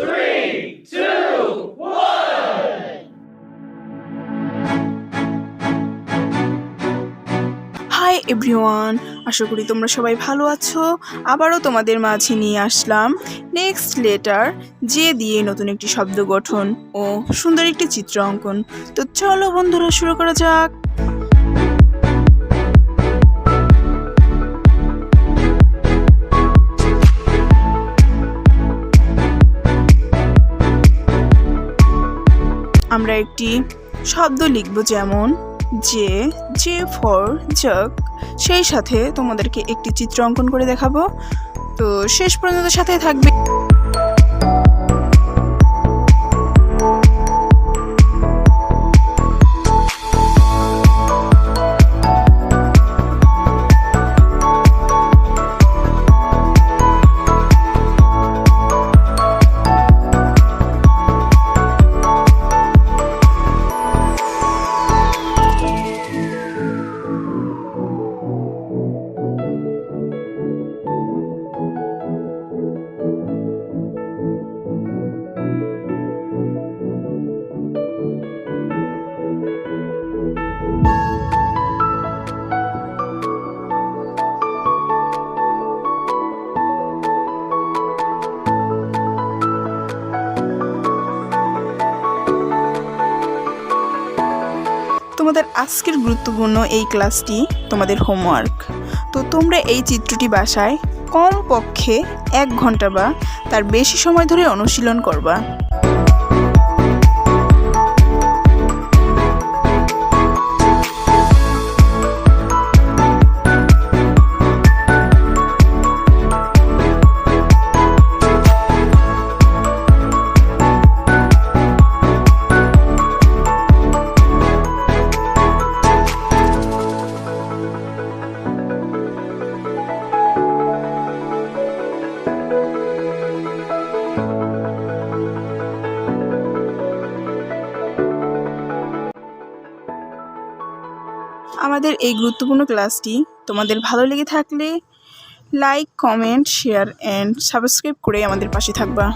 Three, two, one. Hi everyone আশা করি তোমরা সবাই ভালো আছো। আবারও তোমাদের মাঝে নিয়ে আসলাম নেক্সট লেটার যে দিয়ে নতুন একটি শব্দ গঠন ও সুন্দর একটি চিত্র অঙ্কন। তো চলো বন্ধুরা শুরু করা যাক। আমরা একটি শব্দ লিখব যেমন, যে যে ফর জগ সেই সাথে তোমাদেরকে একটি চিত্র অঙ্কন করে দেখাবো। তো শেষ পর্যন্ত সাথে থাকবে। তোমাদের আজকের গুরুত্বপূর্ণ এই ক্লাসটি তোমাদের হোমওয়ার্ক। তো তোমরা এই চিত্রটি বাসায় কম পক্ষে এক ঘণ্টা বা তার বেশি সময় ধরে অনুশীলন করবা। আমাদের এই গুরুত্বপূর্ণ ক্লাসটি তোমাদের ভালো লেগে থাকলে like comment share and subscribe করে আমাদের পাশে থাকবা।